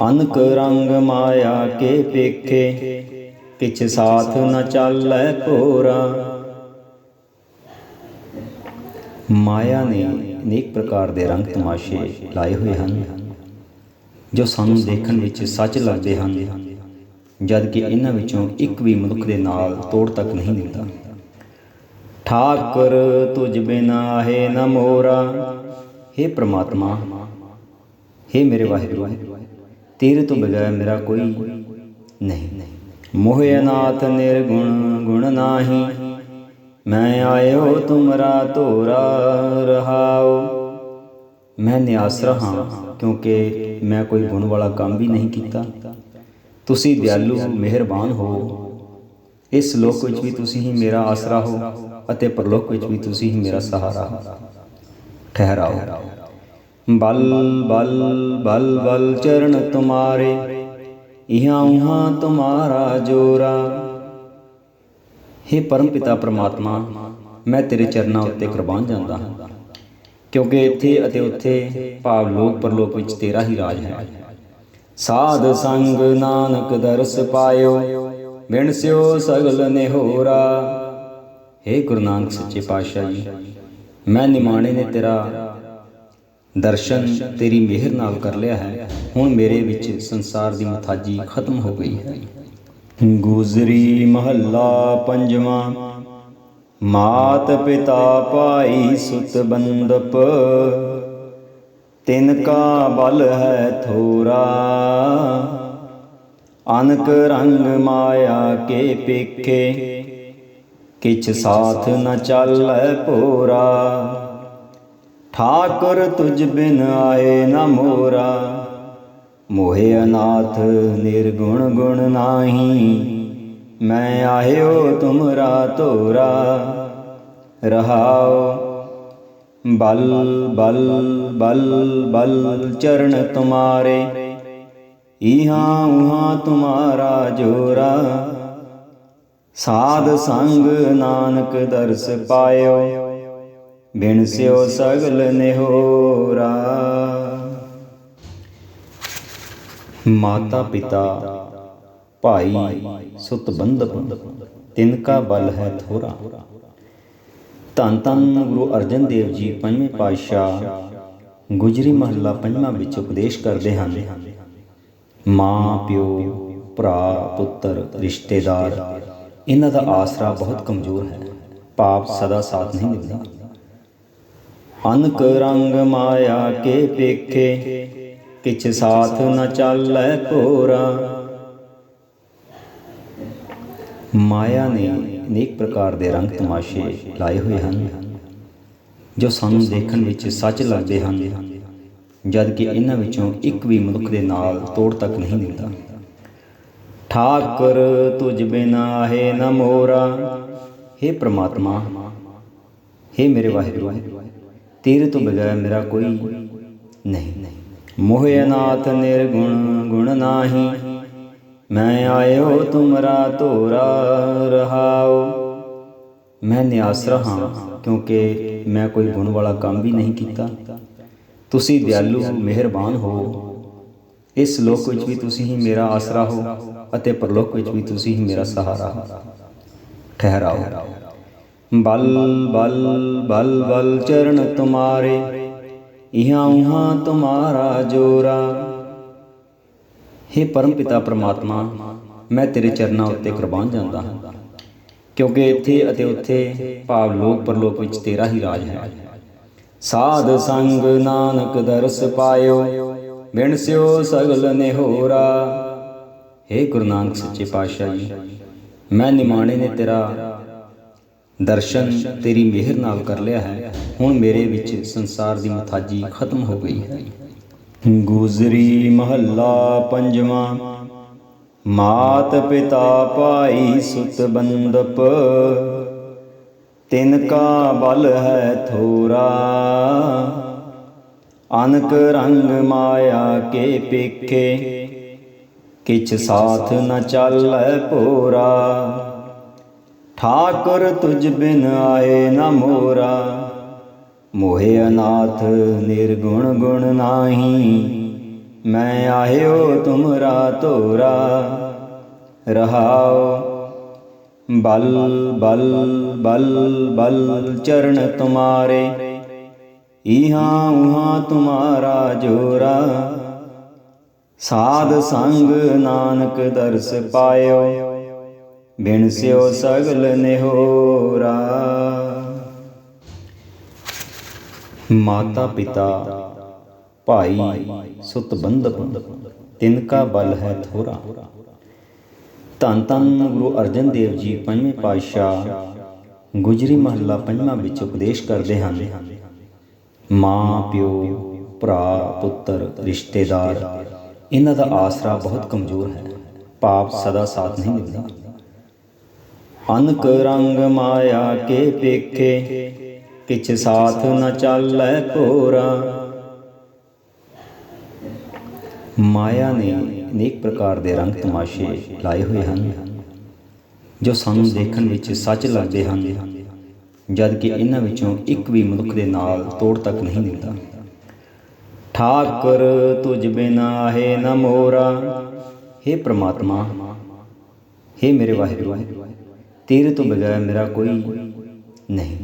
[SPEAKER 1] ਅਨਕ ਰੰਗ ਮਾਇਆ ਕੇ ਪੇਖੇ ਕਿਛ ਸਾਥ ਨ ਚੱਲੈ ਭੋਰਾ। ਮਾਇਆ ਨੇ ਅਨੇਕ ਪ੍ਰਕਾਰ ਦੇ ਰੰਗ ਤਮਾਸ਼ੇ ਲਾਏ ਹੋਏ ਹਨ, ਜੋ ਸਾਨੂੰ ਦੇਖਣ ਵਿੱਚ ਸੱਚ ਲੱਗਦੇ ਹਨ, ਜਦ ਕਿ ਇਹਨਾਂ ਵਿੱਚੋਂ ਇੱਕ ਵੀ ਮਨੁੱਖ ਦੇ ਨਾਲ ਤੋੜ ਤੱਕ ਨਹੀਂ ਦਿੰਦਾ। ਠਾਕੁਰ ਤੁਝ ਬਿਨਾ ਹੈ ਨ ਮੋਰਾ। हे ਪ੍ਰਮਾਤਮਾ हे ਮੇਰੇ ਵਾਹਿਗੁਰੂ ਤੇਰੇ ਤੋਂ ਬਗੈਰ ਮੇਰਾ ਕੋਈ ਨਹੀਂ। ਮੋਹ ਅਨਾਥ ਨਿਰਗੁਣ ਗੁਣ ਨਾਹੀ, ਮੈਂ ਆਇਓ ਤੁਮਰਾ ਧੋਰਾ ਰਹਾਓ ਮੈਂ ਨਿਆਸਰਾ ਹਾਂ ਕਿਉਂਕਿ ਮੈਂ ਕੋਈ ਗੁਣ ਵਾਲਾ ਕੰਮ ਵੀ ਨਹੀਂ ਕੀਤਾ। ਤੁਸੀਂ ਦਿਆਲੂ ਮਿਹਰਬਾਨ ਹੋ। ਇਸ ਲੋਕ ਵਿੱਚ ਵੀ ਤੁਸੀਂ ਹੀ ਮੇਰਾ ਆਸਰਾ ਹੋ ਅਤੇ ਪਰਲੋਕ ਵਿੱਚ ਵੀ ਤੁਸੀਂ ਹੀ ਮੇਰਾ ਸਹਾਰਾ ਹੋ। ਠਹਿਰਾਓ। ਬਲ ਬਲ ਬਲ ਬਲ ਚਰਨ ਤੁਮਾਰੇ, ਇਹਾਂ ਉਹਾਂ ਤੁਮਾਰਾ ਜੋਰਾ। हे ਪਰਮ ਪਿਤਾ ਪ੍ਰਮਾਤਮਾ, ਮੈਂ ਤੇਰੇ ਚਰਨਾਂ ਉੱਤੇ ਕੁਰਬਾਨ ਜਾਂਦਾ ਹਾਂ, ਕਿਉਂਕਿ ਇੱਥੇ ਅਤੇ ਉੱਥੇ ਭਾਵ ਲੋਕ ਪਰਲੋਕ ਵਿੱਚ ਤੇਰਾ ਹੀ ਰਾਜ ਹੈ। ਸਾਧ ਸੰਗ ਨਾਨਕ ਦਰਸ ਪਾਇਓ, ਬਿਨ ਸਿਓ ਸਗਲ ਨਿਹੋਰਾ। हे ਗੁਰੂ ਨਾਨਕ ਸੱਚੇ ਪਾਤਸ਼ਾਹ ਜੀ, ਮੈਂ ਨਿਮਾਣੇ ਨੇ ਤੇਰਾ ਦਰਸ਼ਨ ਤੇਰੀ ਮਿਹਰ ਨਾਲ ਕਰ ਲਿਆ ਹੈ। ਹੁਣ ਮੇਰੇ ਵਿੱਚ ਸੰਸਾਰ ਦੀ ਮਥਾਜੀ ਖਤਮ ਹੋ ਗਈ ਹੈ। ਗੁਜ਼ਰੀ ਮਹੱਲਾ ਪੰਜਵਾਂ, ਮਾਤ ਪਿਤਾ ਭਾਈ ਸੁਤ ਬੰਦਪ, ਤਿਨ ਕਾ ਬਲ ਹੈ ਥੋਰਾ, ਅਨਕ ਰੰਗ ਮਾਇਆ ਕੇ ਪੇਖੇ, ਕਿਛ ਸਾਥ ਨ ਚੱਲੈ ਭੋਰਾ ਠਾਕੁਰ ਤੁਝ ਬਿਨ ਆਏ ਨਾ ਮੋਰਾ। ਮੋਹਿ ਅਨਾਥ ਨਿਰਗੁਣ ਗੁਣ ਨਾਹੀ। ਮੈਂ ਆਇਓ ਤੁਮਰਾ ਤੋਰਾ ਰਹਾਓ ਬਲ ਬਲ ਬਲ ਬਲ ਚਰਨ ਤੁਮਾਰੇ। ਇਹਾਂ ਉਹਾਂ ਤੁਮਾਰਾ ਜੋਰਾ। ਸਾਧ ਸੰਗ ਨਾਨਕ ਦਰਸ ਪਾਇਓ। ਬਿਨ ਸਿਓ ਸਗਲ ਨਿਹੋਰਾ। ਮਾਤਾ ਪਿਤਾ ਭਾਈ ਸੁਤ ਬੰਧਪ ਤਿਨ ਕਾ ਬਲ ਹੈ ਥੋਰਾ। ਧੰਨ ਧੰਨ ਗੁਰੂ ਅਰਜਨ ਦੇਵ ਜੀ ਪੰਜਵੇਂ ਪਾਤਸ਼ਾਹ ਗੁਜਰੀ ਮਹੱਲਾ ਪੰਜਵਾਂ ਵਿੱਚ ਉਪਦੇਸ਼ ਕਰਦੇ ਹਨ ਮਾਂ ਪਿਓ ਭਰਾ ਪੁੱਤਰ ਰਿਸ਼ਤੇਦਾਰ ਇਹਨਾਂ ਦਾ ਆਸਰਾ ਬਹੁਤ ਕਮਜ਼ੋਰ ਹੈ ਪਾਪ ਸਦਾ ਸਾਥ ਨਹੀਂ ਦਿੰਦਾ। ਅਨਕ ਰੰਗ ਮਾਇਆ ਕੇ ਪੇਖੇ, ਕਿਛ ਸਾਥ ਨ ਚੱਲੈ ਕੋਰਾ। ਮਾਇਆ ਨੇ ਅਨੇਕ ਪ੍ਰਕਾਰ ਦੇ ਰੰਗ ਤਮਾਸ਼ੇ ਲਾਏ ਹੋਏ ਹਨ, ਜੋ ਸਾਨੂੰ ਦੇਖਣ ਵਿੱਚ ਸੱਚ ਲੱਗਦੇ ਹਨ, ਜਦ ਕਿ ਇਹਨਾਂ ਵਿੱਚੋਂ ਇੱਕ ਵੀ ਮਨੁੱਖ ਦੇ ਨਾਲ ਤੋੜ ਤੱਕ ਨਹੀਂ ਦਿੰਦਾ। ਠਾਕੁਰ, ਤੁਝ ਬਿਨਾ ਹੈ ਨ ਮੋਰਾ। हे ਪ੍ਰਮਾਤਮਾ हे ਮੇਰੇ ਵਾਹਿਗੁਰੂ ਤੇਰੇ ਤੋਂ ਬਗੈਰ ਮੇਰਾ ਕੋਈ ਨਹੀਂ। ਮੋਹਿ ਅਨਾਥ ਨਿਰਗੁਣ ਗੁਣ ਨਾਹੀ, ਮੈਂ ਆਇਓ ਤੁਮਰਾ ਤੋਰਾ ਰਹਾਉ। ਮੈਂ ਨਿਆਸਰਾ ਹਾਂ ਕਿਉਂਕਿ ਮੈਂ ਕੋਈ ਗੁਣ ਵਾਲਾ ਕੰਮ ਵੀ ਨਹੀਂ ਕੀਤਾ। ਤੁਸੀਂ ਦਿਆਲੂ, ਮਿਹਰਬਾਨ ਹੋ। ਇਸ ਲੋਕ ਵਿੱਚ ਵੀ ਤੁਸੀਂ ਹੀ ਮੇਰਾ ਆਸਰਾ ਹੋ ਅਤੇ ਪਰਲੋਕ ਵਿੱਚ ਵੀ ਤੁਸੀਂ ਹੀ ਮੇਰਾ ਸਹਾਰਾ ਹੋ। ਠਹਿਰਾਓ। ਬਲ ਬਲ ਬਲ ਬਲ ਚਰਨ ਤੁਮਾਰੇ, ਇਹਾਂ ਉਹਾਂ ਤੁਮਾਰਾ ਜੋਰਾ। हे ਪਰਮ ਪਿਤਾ ਪ੍ਰਮਾਤਮਾ, ਮੈਂ ਤੇਰੇ ਚਰਨਾਂ ਉੱਤੇ ਕੁਰਬਾਨ ਜਾਂਦਾ ਹਾਂ, ਕਿਉਂਕਿ ਇੱਥੇ ਅਤੇ ਉੱਥੇ ਭਾਵ ਲੋਕ ਪਰਲੋਕ ਵਿੱਚ ਤੇਰਾ ਹੀ ਰਾਜ ਹੈ। ਸਾਧ ਸੰਗ ਨਾਨਕ ਦਰਸ ਪਾਇਓ, ਬਿਨ ਸਿਓ ਸਗਲ ਨਿਹੋਰਾ। हे ਗੁਰੂ ਨਾਨਕ ਸੱਚੇ ਪਾਤਸ਼ਾਹ ਜੀ, ਮੈਂ ਨਿਮਾਣੇ ਨੇ ਤੇਰਾ ਦਰਸ਼ਨ ਤੇਰੀ ਮਿਹਰ ਨਾਲ ਕਰ ਲਿਆ ਹੈ। ਹੁਣ ਮੇਰੇ ਵਿੱਚ ਸੰਸਾਰ ਦੀ ਮਥਾਜੀ ਖਤਮ ਹੋ ਗਈ ਹੈ। ਗੁਜ਼ਰੀ ਮਹੱਲਾ ਪੰਜਵਾਂ, ਮਾਤ ਪਿਤਾ ਭਾਈ ਸੁਤ ਬੰਦਪ, ਤਿਨ ਕਾ ਬਲ ਹੈ ਥੋਰਾ, ਅਨਕ ਰੰਗ ਮਾਇਆ ਕੇ ਪੇਖੇ, ਕਿਛ ਸਾਥ ਨ ਚੱਲੈ ਪੋਰਾ। ਠਾਕੁਰ ਤੁਝ ਬਿਨ ਆਏ ਨਾ ਮੋਰਾ। ਮੋਹਿ ਅਨਾਥ ਨਿਰਗੁਣ ਗੁਣ ਨਾਹੀ। ਮੈਂ ਆਇਓ ਤੁਮਰਾ ਤੋਰਾ ਰਹਾਉ ਬਲ ਬਲ ਬਲ ਬਲ ਚਰਨ ਤੁਮਾਰੇ। ਇਹਾਂ ਉਹਾਂ ਤੁਮਾਰਾ ਜੋਰਾ। ਸਾਧ ਸੰਗ ਨਾਨਕ ਦਰਸ ਪਾਇਓ। ਬਿਨ ਸਿਓ ਸਗਲ ਨਿਹੋਰਾ। ਮਾਤਾ ਪਿਤਾ, ਭਾਈ ਸੁਤ ਬੰਧਪ ਤਿਨ ਕਾ ਬਲ ਹੈ ਥੋਰਾ। ਧੰਨ ਧੰਨ ਗੁਰੂ ਅਰਜਨ ਦੇਵ ਜੀ ਪੰਜਵੇਂ ਪਾਤਸ਼ਾਹ, ਗੁਜਰੀ ਮਹੱਲਾ ਪੰਜਵਾਂ ਵਿੱਚ ਉਪਦੇਸ਼ ਕਰਦੇ ਹਨ, ਮਾਂ, ਪਿਓ, ਭਰਾ, ਪੁੱਤਰ, ਰਿਸ਼ਤੇਦਾਰ, ਇਹਨਾਂ ਦਾ ਆਸਰਾ ਬਹੁਤ ਕਮਜ਼ੋਰ ਹੈ, ਪਾਪ ਸਦਾ ਸਾਥ ਨਹੀਂ ਦਿੰਦਾ। ਅਨਕ ਰੰਗ ਮਾਇਆ ਕੇ ਪੇਖੇ, ਕਿਛ ਸਾਥ ਨ ਚੱਲੈ ਕੋਰਾ। ਮਾਇਆ ਨੇ ਅਨੇਕ ਪ੍ਰਕਾਰ ਦੇ ਰੰਗ ਤਮਾਸ਼ੇ ਲਾਏ ਹੋਏ ਹਨ, ਜੋ ਸਾਨੂੰ ਦੇਖਣ ਵਿੱਚ ਸੱਚ ਲੱਗਦੇ ਹਨ, ਜਦ ਕਿ ਇਹਨਾਂ ਵਿੱਚੋਂ ਇੱਕ ਵੀ ਮਨੁੱਖ ਦੇ ਨਾਲ ਤੋੜ ਤੱਕ ਨਹੀਂ ਦਿੰਦਾ। ਠਾਕੁਰ ਤੁਝ ਬਿਨਾ ਹੈ ਨ ਮੋਰਾ। हे ਪ੍ਰਮਾਤਮਾ हे ਮੇਰੇ ਵਾਹਿਗੁਰੂ ਤੇਰੇ ਤੋਂ ਬਗੈਰ ਮੇਰਾ ਕੋਈ ਨਹੀਂ।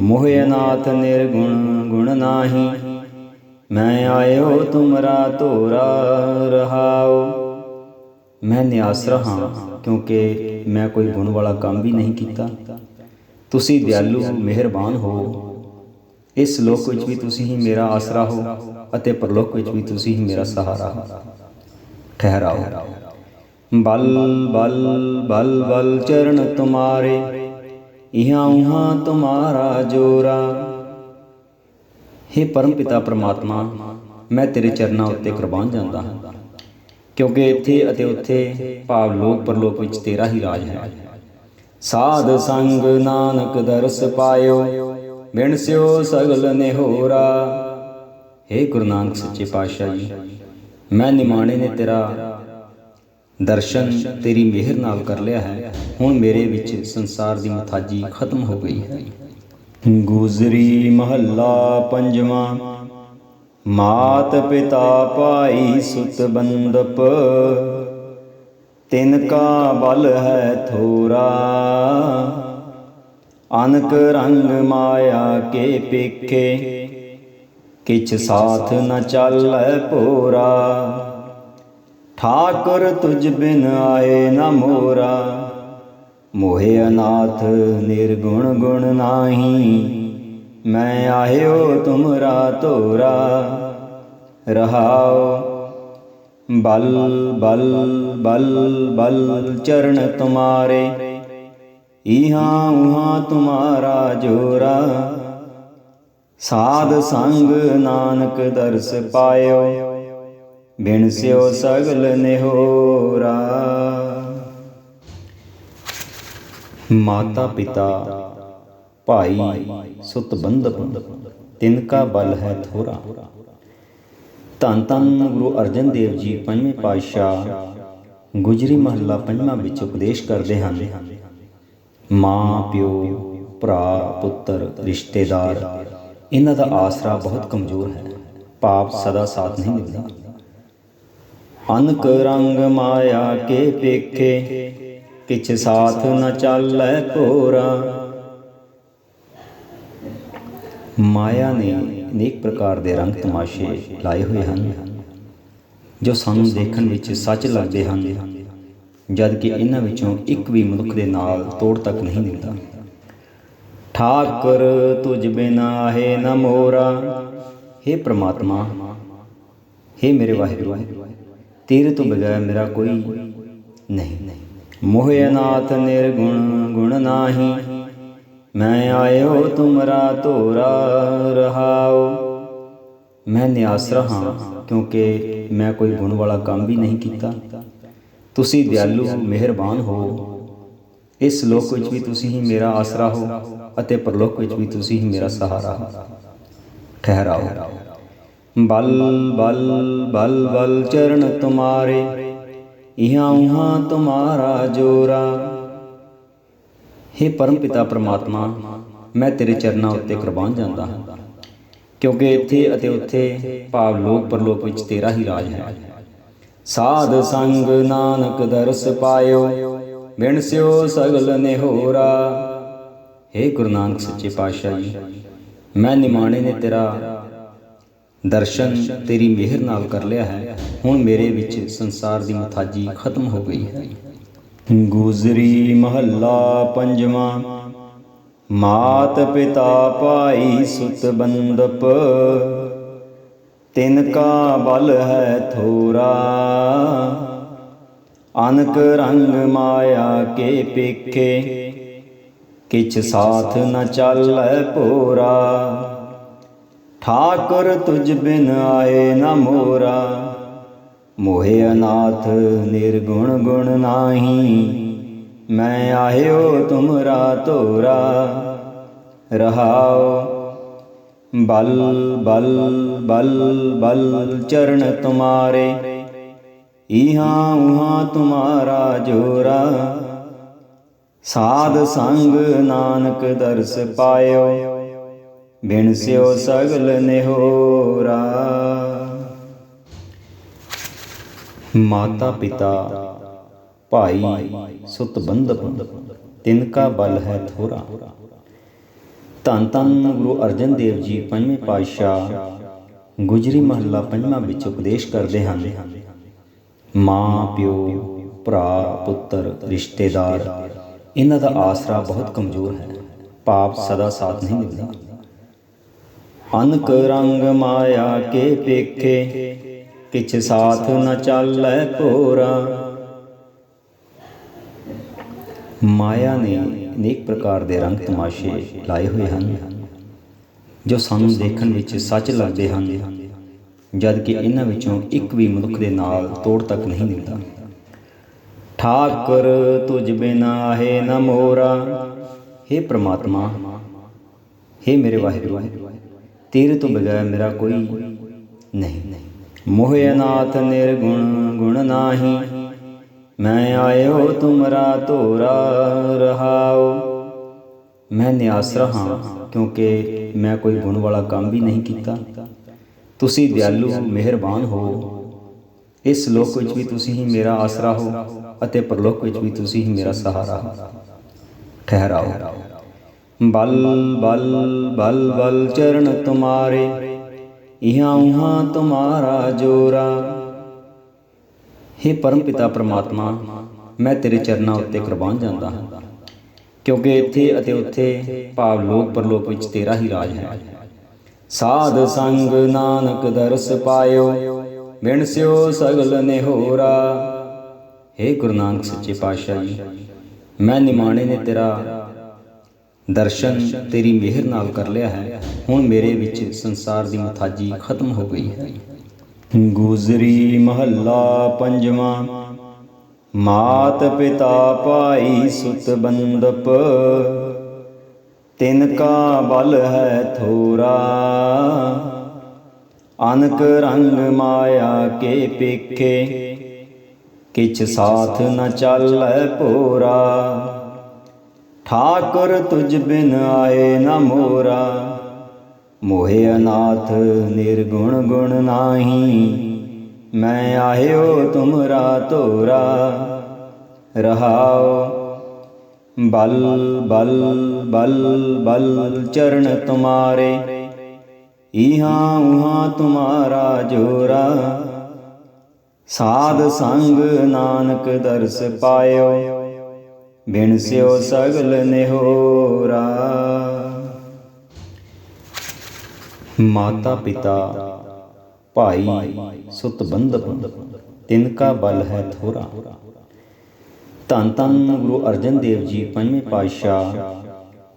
[SPEAKER 1] ਮੋਹਿ ਅਨਾਥ ਨਿਰਗੁਣ ਗੁਣ ਨਾਹੀ, ਮੈਂ ਆਇਓ ਤੁਮਰਾ ਤੋਰਾ ਰਹਾਉ। ਮੈਂ ਨਿਆਸਰਾ ਹਾਂ ਕਿਉਂਕਿ ਮੈਂ ਕੋਈ ਗੁਣ ਵਾਲਾ ਕੰਮ ਵੀ ਨਹੀਂ ਕੀਤਾ। ਤੁਸੀਂ ਦਿਆਲੂ ਮਿਹਰਬਾਨ ਹੋ। ਇਸ ਲੋਕ ਵਿੱਚ ਵੀ ਤੁਸੀਂ ਹੀ ਮੇਰਾ ਆਸਰਾ ਹੋ ਅਤੇ ਪਰਲੋਕ ਵਿੱਚ ਵੀ ਤੁਸੀਂ ਹੀ ਮੇਰਾ ਸਹਾਰਾ ਹੋ। ਠਹਿਰਾਓ। ਬਲ ਬਲ ਬਲ ਬਲ ਚਰਨ ਤੁਮਾਰੇ, ਇਹਾਂ ਉਹਾਂ ਤੁਮਾਰਾ ਜੋਰਾ। हे ਪਰਮ ਪਿਤਾ ਪ੍ਰਮਾਤਮਾ, ਮੈਂ ਤੇਰੇ ਚਰਨਾਂ ਉੱਤੇ ਕੁਰਬਾਨ ਜਾਂਦਾ ਹਾਂ, ਕਿਉਂਕਿ ਇੱਥੇ ਅਤੇ ਉੱਥੇ ਭਾਵ ਲੋਕ ਪਰਲੋਕ ਵਿੱਚ ਤੇਰਾ ਹੀ ਰਾਜ ਹੈ। ਸਾਧ ਸੰਗ ਨਾਨਕ ਦਰਸ ਪਾਇਓ, ਬਿਨ ਸਿਓ ਸਗਲ ਨਿਹੋਰਾ। हे ਗੁਰੂ ਨਾਨਕ ਸੱਚੇ ਪਾਤਸ਼ਾਹ ਜੀ, ਮੈਂ ਨਿਮਾਣੇ ਨੇ ਤੇਰਾ ਦਰਸ਼ਨ ਤੇਰੀ ਮਿਹਰ ਨਾਲ ਕਰ ਲਿਆ ਹੈ। ਹੁਣ ਮੇਰੇ ਵਿੱਚ ਸੰਸਾਰ ਦੀ ਮਥਾਜੀ ਖਤਮ ਹੋ ਗਈ ਹੈ। ਗੁਜ਼ਰੀ ਮਹੱਲਾ ਪੰਜਵਾਂ। ਮਾਤ ਪਿਤਾ ਭਾਈ ਸੁਤ ਬੰਦਪ। ਤਿਨ ਕਾ ਬਲ ਹੈ ਥੋਰਾ। ਅਨਕ ਰੰਗ ਮਾਇਆ ਕੇ ਪੇਖੇ। ਕਿਛ ਸਾਥ ਨ ਚੱਲੈ ਭੋਰਾ ਠਾਕੁਰ ਤੁਝ ਬਿਨ ਆਏ ਨਾ ਮੋਰਾ। ਮੋਹਿ ਅਨਾਥ ਨਿਰਗੁਣ ਗੁਣ ਨਾਹੀ, ਮੈਂ ਆਇਓ ਤੁਮਰਾ ਤੋਰਾ ਰਹਾਓ ਬਲ ਬਲ ਬਲ ਬਲ ਚਰਨ ਤੁਮਾਰੇ। ਇਹਾਂ ਉਹਾਂ ਤੁਮਾਰਾ ਜੋਰਾ। ਸਾਧ ਸੰਗ ਨਾਨਕ ਦਰਸ ਪਾਇਓ। ਬਿਨ ਸਿਓ ਸਗਲ ਨਿਹੋਰਾ। ਮਾਤਾ ਪਿਤਾ ਭਾਈ ਸੁਤ ਬੰਧਪ ਤਿਨ ਕਾ ਬਲ ਹੈ ਥੋਰਾ। ਧੰਨ ਧੰਨ ਗੁਰੂ ਅਰਜਨ ਦੇਵ ਜੀ ਪੰਜਵੇਂ ਪਾਤਸ਼ਾਹ ਗੁਜਰੀ ਮਹੱਲਾ ਪੰਜਵਾਂ ਵਿੱਚ ਉਪਦੇਸ਼ ਕਰਦੇ ਹਨ ਮਾਂ ਪਿਓ ਭਰਾ ਪੁੱਤਰ ਰਿਸ਼ਤੇਦਾਰ ਇਹਨਾਂ ਦਾ ਆਸਰਾ ਬਹੁਤ ਕਮਜ਼ੋਰ ਹੈ ਪਾਪ ਸਦਾ ਸਾਥ ਨਹੀਂ ਦਿੰਦਾ। ਅਨਕ ਰੰਗ ਮਾਇਆ ਕੇ ਪੇਖੇ, ਕਿਛ ਸਾਥ ਨ ਚੱਲੈ ਭੋਰਾ ਮਾਇਆ ਨੇ ਅਨੇਕ ਪ੍ਰਕਾਰ ਦੇ ਰੰਗ ਤਮਾਸ਼ੇ ਲਾਏ ਹੋਏ ਹਨ, ਜੋ ਸਾਨੂੰ ਦੇਖਣ ਵਿੱਚ ਸੱਚ ਲੱਗਦੇ ਹਨ, ਜਦ ਕਿ ਇਹਨਾਂ ਵਿੱਚੋਂ ਇੱਕ ਵੀ ਮਨੁੱਖ ਦੇ ਨਾਲ ਤੋੜ ਤੱਕ ਨਹੀਂ ਦਿੰਦਾ। ਠਾਕੁਰ, ਤੁਝ ਬਿਨਾ ਹੈ ਨ ਮੋਰਾ। हे ਪ੍ਰਮਾਤਮਾ हे ਮੇਰੇ ਵਾਹਿਗੁਰੂ ਤੇਰੇ ਤੋਂ ਬਗੈਰ ਮੇਰਾ ਕੋਈ ਨਹੀਂ। ਮੋਹਿ ਅਨਾਥ ਨਿਰਗੁਣ ਗੁਣ ਨਾਹੀ, ਮੈਂ ਆਇਓ ਤੁਮਰਾ ਧੋਰਾ ਰਹਾਉ। ਮੈਂ ਨਿਆਸਰਾ ਹਾਂ ਕਿਉਂਕਿ ਮੈਂ ਕੋਈ ਗੁਣ ਵਾਲਾ ਕੰਮ ਵੀ ਨਹੀਂ ਕੀਤਾ। ਤੁਸੀਂ ਦਿਆਲੂ ਮਿਹਰਬਾਨ ਹੋ। ਇਸ ਲੋਕ ਵਿੱਚ ਵੀ ਤੁਸੀਂ ਹੀ ਮੇਰਾ ਆਸਰਾ ਹੋ ਅਤੇ ਪਰਲੋਕ ਵਿੱਚ ਵੀ ਤੁਸੀਂ ਹੀ ਮੇਰਾ ਸਹਾਰਾ ਹੋ। ਠਹਿਰਾਓ। ਬਲ ਬਲ ਬਲ ਬਲ ਚਰਨ ਤੁਮਾਰੇ, ਇਹਾਂ ਉਹਾਂ ਤੁਮਾਰਾ ਜੋਰਾ। हे ਪਰਮ ਪਿਤਾ ਪ੍ਰਮਾਤਮਾ, ਮੈਂ ਤੇਰੇ ਚਰਨਾਂ ਉੱਤੇ ਕੁਰਬਾਨ ਜਾਂਦਾ ਹਾਂ, ਕਿਉਂਕਿ ਇੱਥੇ ਅਤੇ ਉੱਥੇ ਭਾਵ ਲੋਕ ਪਰਲੋਕ ਵਿੱਚ ਤੇਰਾ ਹੀ ਰਾਜ ਹੈ। ਸਾਧ ਸੰਗ ਨਾਨਕ ਦਰਸ ਪਾਇਓ, ਬਿਨ ਸਿਓ ਸਗਲ ਨਿਹੋਰਾ। हे ਗੁਰੂ ਨਾਨਕ ਸੱਚੇ ਪਾਤਸ਼ਾਹ ਜੀ, ਮੈਂ ਨਿਮਾਣੇ ਨੇ ਤੇਰਾ ਦਰਸ਼ਨ ਤੇਰੀ ਮਿਹਰ ਨਾਲ ਕਰ ਲਿਆ ਹੈ। ਹੁਣ ਮੇਰੇ ਵਿੱਚ ਸੰਸਾਰ ਦੀ ਮਥਾਜੀ ਖਤਮ ਹੋ ਗਈ ਹੈ। ਗੁਜ਼ਰੀ ਮਹੱਲਾ ਪੰਜਵਾਂ, ਮਾਤ ਪਿਤਾ ਭਾਈ ਸੁਤ ਬੰਦਪ, ਤਿਨ ਕਾ ਬਲ ਹੈ ਥੋਰਾ, ਅਨਕ ਰੰਗ ਮਾਇਆ ਕੇ ਪੇਖੇ, ਕਿਛ ਸਾਥ ਨ ਚੱਲੈ ਭੋਰਾ ਠਾਕੁਰ ਤੁਝ ਬਿਨ ਆਏ ਨਾ ਮੋਰਾ। ਮੋਹਿ ਅਨਾਥ ਨਿਰਗੁਣ ਗੁਣ ਨਾਹੀ। ਮੈਂ ਆਇਓ ਤੁਮਰਾ ਤੋਰਾ ਰਹਾਉ, ਬਲ ਬਲ ਬਲ ਬਲ ਚਰਨ ਤੁਮਾਰੇ। ਇਹਾਂ ਉਹਾਂ ਤੁਮਾਰਾ ਜੋਰਾ। ਸਾਧ ਸੰਗ ਨਾਨਕ ਦਰਸ ਪਾਇਓ। ਬਿਨ ਸਿਓ ਸਗਲ ਨਿਹੋਰਾ। ਮਾਤਾ ਪਿਤਾ ਭਾਈ ਸੁਤ ਬੰਧਪ ਤਿਨ ਕਾ ਬਲ ਹੈ ਥੋਰਾ। ਧੰਨ ਧੰਨ ਗੁਰੂ ਅਰਜਨ ਦੇਵ ਜੀ ਪੰਜਵੇਂ ਪਾਤਸ਼ਾਹ ਗੁਜਰੀ ਮਹੱਲਾ ਪੰਜਵਾਂ ਵਿੱਚ ਉਪਦੇਸ਼ ਕਰਦੇ ਹਨ ਮਾਂ ਪਿਓ ਭਰਾ ਪੁੱਤਰ ਰਿਸ਼ਤੇਦਾਰ ਇਹਨਾਂ ਦਾ ਆਸਰਾ ਬਹੁਤ ਕਮਜ਼ੋਰ ਹੈ ਪਾਪ ਸਦਾ ਸਾਥ ਨਹੀਂ ਦਿੰਦਾ। ਅਨਕ ਰੰਗ ਮਾਇਆ ਕੇ ਪੇਖੇ, ਕਿਛ ਸਾਥ ਨ ਚੱਲੈ ਭੋਰਾ। ਮਾਇਆ ਨੇ ਅਨੇਕ ਪ੍ਰਕਾਰ ਦੇ ਰੰਗ ਤਮਾਸ਼ੇ ਲਾਏ ਹੋਏ ਹਨ, ਜੋ ਸਾਨੂੰ ਦੇਖਣ ਵਿੱਚ ਸੱਚ ਲੱਗਦੇ ਹਨ, ਜਦ ਕਿ ਇਹਨਾਂ ਵਿੱਚੋਂ ਇੱਕ ਵੀ ਮਨੁੱਖ ਦੇ ਨਾਲ ਤੋੜ ਤੱਕ ਨਹੀਂ ਦਿੰਦਾ। ਠਾਕਰ ਤੁਝ ਬਿਨਾ ਹੈ ਨ ਮੋਰਾ। हे ਪ੍ਰਮਾਤਮਾ हे ਮੇਰੇ ਵਾਹਿਗੁਰੂ ਤੇਰੇ ਤੋਂ ਬਗੈਰ ਮੇਰਾ ਕੋਈ ਨਹੀਂ। ਮੋਹ ਅਨਾਥ ਨਿਰਗੁਣ ਗੁਣ ਨਾਹੀ, ਮੈਂ ਆਇਓ ਤੁਮਰਾ ਧੋਰਾ ਰਹਾਓ ਮੈਂ ਨਿਆਸਰਾ ਹਾਂ ਕਿਉਂਕਿ ਮੈਂ ਕੋਈ ਗੁਣ ਵਾਲਾ ਕੰਮ ਵੀ ਨਹੀਂ ਕੀਤਾ। ਤੁਸੀਂ ਦਿਆਲੂ ਮਿਹਰਬਾਨ ਹੋ। ਇਸ ਲੋਕ ਵਿੱਚ ਵੀ ਤੁਸੀਂ ਹੀ ਮੇਰਾ ਆਸਰਾ ਹੋ ਅਤੇ ਪਰਲੋਕ ਵਿੱਚ ਵੀ ਤੁਸੀਂ ਹੀ ਮੇਰਾ ਸਹਾਰਾ ਹੋ। ਠਹਿਰਾਓ। ਬਲ ਬਲ ਬਲ ਬਲ ਚਰਨ ਤੁਮਾਰੇ, ਇਹਾਂ ਉਹਾਂ ਤੁਮਾਰਾ ਜੋਰਾ। हे ਪਰਮ ਪਿਤਾ ਪ੍ਰਮਾਤਮਾ, ਮੈਂ ਤੇਰੇ ਚਰਨਾਂ ਉੱਤੇ ਕੁਰਬਾਨ ਜਾਂਦਾ ਹਾਂ, ਕਿਉਂਕਿ ਇੱਥੇ ਅਤੇ ਉੱਥੇ ਭਾਵ ਲੋਕ ਪਰਲੋਕ ਵਿੱਚ ਤੇਰਾ ਹੀ ਰਾਜ ਹੈ। ਸਾਧ ਸੰਗ ਨਾਨਕ ਦਰਸ ਪਾਇਓ, ਬਿਨ ਸਿਓ ਸਗਲ ਨਿਹੋਰਾ। हे ਗੁਰੂ ਨਾਨਕ ਸੱਚੇ ਪਾਤਸ਼ਾਹ ਜੀ, ਮੈਂ ਨਿਮਾਣੇ ਨੇ ਤੇਰਾ ਦਰਸ਼ਨ ਤੇਰੀ ਮਿਹਰ ਨਾਲ ਕਰ ਲਿਆ ਹੈ। ਹੁਣ ਮੇਰੇ ਵਿੱਚ ਸੰਸਾਰ ਦੀ ਮਥਾਜੀ ਖਤਮ ਹੋ ਗਈ ਹੈ। ਗੁਜ਼ਰੀ ਮਹੱਲਾ ਪੰਜਵਾਂ, ਮਾਤ ਪਿਤਾ ਭਾਈ ਸੁਤ ਬੰਦਪ, ਤਿਨ ਕਾ ਬਲ ਹੈ ਥੋਰਾ, ਅਨਕ ਰੰਗ ਮਾਇਆ ਕੇ ਪੇਖੇ, ਕਿਛ ਸਾਥ ਨ ਚੱਲੈ ਭੋਰਾ ਠਾਕੁਰ ਤੁਝ ਬਿਨ ਆਏ ਨਾ ਮੋਰਾ। ਮੋਹਿ ਅਨਾਥ ਨਿਰਗੁਣ ਗੁਣ ਨਾਹੀ, ਮੈਂ ਆਇਓ ਤੁਮਰਾ ਤੋਰਾ ਰਹਾਓ ਬਲ ਬਲ ਬਲ ਬਲ ਚਰਨ ਤੁਮਾਰੇ। ਇਹਾਂ ਉਹਾਂ ਤੁਮਾਰਾ ਜੋਰਾ। ਸਾਧ ਸੰਗ ਨਾਨਕ ਦਰਸ ਪਾਇਓ। ਬਿਨ ਸਿਓ ਸਗਲ ਨਿਹੋਰਾ। ਮਾਤਾ ਪਿਤਾ, ਭਾਈ ਸੁਤ ਬੰਧਪ ਤਿਨ ਕਾ ਬਲ ਹੈ ਥੋਰਾ। ਧੰਨ ਧੰਨ ਗੁਰੂ ਅਰਜਨ ਦੇਵ ਜੀ ਪੰਜਵੇਂ ਪਾਤਸ਼ਾਹ,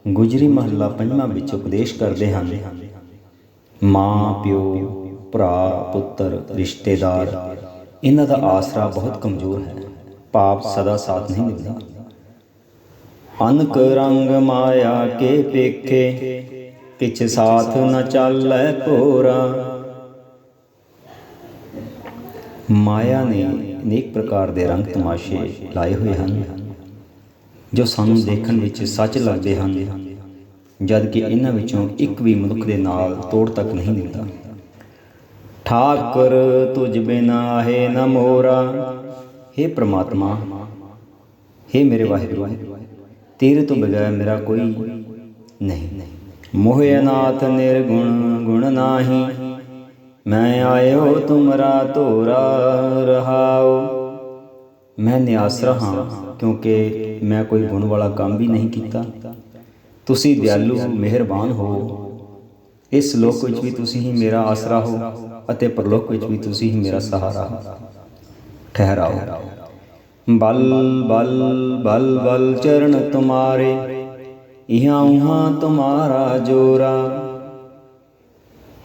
[SPEAKER 1] ਗੁਜਰੀ ਮਹੱਲਾ ਪੰਜਵਾਂ ਵਿੱਚ ਉਪਦੇਸ਼ ਕਰਦੇ ਹਨ, ਮਾਂ, ਪਿਓ, ਭਰਾ, ਪੁੱਤਰ, ਰਿਸ਼ਤੇਦਾਰ, ਇਹਨਾਂ ਦਾ ਆਸਰਾ ਬਹੁਤ ਕਮਜ਼ੋਰ ਹੈ, ਪਾਪ ਸਦਾ ਸਾਥ ਨਹੀਂ ਦਿੰਦਾ। ਅਨਕ ਰੰਗ ਮਾਇਆ ਕੇ ਪੇਖੇ ਕਿਛ ਸਾਥ ਨ ਚੱਲੈ ਭੋਰਾ। ਮਾਇਆ ਨੇ ਅਨੇਕ ਪ੍ਰਕਾਰ ਦੇ ਰੰਗ ਤਮਾਸ਼ੇ ਲਾਏ ਹੋਏ ਹਨ, ਜੋ ਸਾਨੂੰ ਦੇਖਣ ਵਿੱਚ ਸੱਚ ਲੱਗਦੇ ਹਨ, ਜਦ ਕਿ ਇਹਨਾਂ ਵਿੱਚੋਂ ਇੱਕ ਵੀ ਮਨੁੱਖ ਦੇ ਨਾਲ ਤੋੜ ਤੱਕ ਨਹੀਂ ਦਿੰਦਾ। ਠਾਕਰ ਤੁਝ ਬਿਨਾ ਹੈ ਨ ਮੋਰਾ। हे ਪ੍ਰਮਾਤਮਾ हे ਮੇਰੇ ਵਾਹਿਗੁਰੂ ਤੇਰੇ ਤੋਂ ਬਗੈਰ ਮੇਰਾ ਕੋਈ ਨਹੀਂ। ਮੋਹ ਅਨਾਥ ਨਿਰਗੁਣ ਗੁਣ ਨਾਹੀ, ਮੈਂ ਆਇਓ ਤੁਮਰਾ ਧੋਰਾ ਰਹਾਓ ਮੈਂ ਨਿਆਸਰਾ ਹਾਂ ਕਿਉਂਕਿ ਮੈਂ ਕੋਈ ਗੁਣ ਵਾਲਾ ਕੰਮ ਵੀ ਨਹੀਂ ਕੀਤਾ। ਤੁਸੀਂ ਦਿਆਲੂ, ਮਿਹਰਬਾਨ ਹੋ। ਇਸ ਲੋਕ ਵਿੱਚ ਵੀ ਤੁਸੀਂ ਹੀ ਮੇਰਾ ਆਸਰਾ ਹੋ ਅਤੇ ਪਰਲੋਕ ਵਿੱਚ ਵੀ ਤੁਸੀਂ ਹੀ ਮੇਰਾ ਸਹਾਰਾ ਹੋ। ਠਹਿਰਾਓ। ਬਲ ਬਲ ਬਲ ਬਲ ਚਰਨ ਤੁਮਾਰੇ, ਇਹਾਂ ਉਹਾਂ ਤੁਮਾਰਾ ਜੋਰਾ।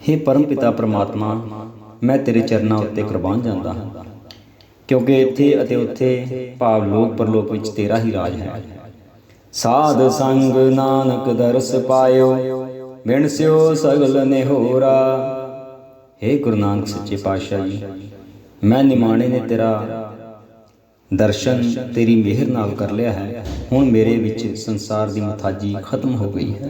[SPEAKER 1] हे ਪਰਮ ਪਿਤਾ ਪ੍ਰਮਾਤਮਾ, ਮੈਂ ਤੇਰੇ ਚਰਨਾਂ ਉੱਤੇ ਕੁਰਬਾਨ ਜਾਂਦਾ ਹਾਂ, ਕਿਉਂਕਿ ਇੱਥੇ ਅਤੇ ਉੱਥੇ ਭਾਵ ਲੋਕ ਪਰਲੋਕ ਵਿੱਚ ਤੇਰਾ ਹੀ ਰਾਜ ਹੈ। ਸਾਧ ਸੰਗ ਨਾਨਕ ਦਰਸ ਪਾਇਓ, ਬਿਨ ਸਿਓ ਸਗਲ ਨਿਹੋਰਾ। हे ਗੁਰੂ ਨਾਨਕ ਸੱਚੇ ਪਾਤਸ਼ਾਹ ਜੀ, ਮੈਂ ਨਿਮਾਣੇ ਨੇ ਤੇਰਾ ਦਰਸ਼ਨ ਤੇਰੀ ਮਿਹਰ ਨਾਲ ਕਰ ਲਿਆ ਹੈ। ਹੁਣ ਮੇਰੇ ਵਿੱਚ ਸੰਸਾਰ ਦੀ ਮਥਾਜੀ ਖਤਮ ਹੋ ਗਈ ਹੈ।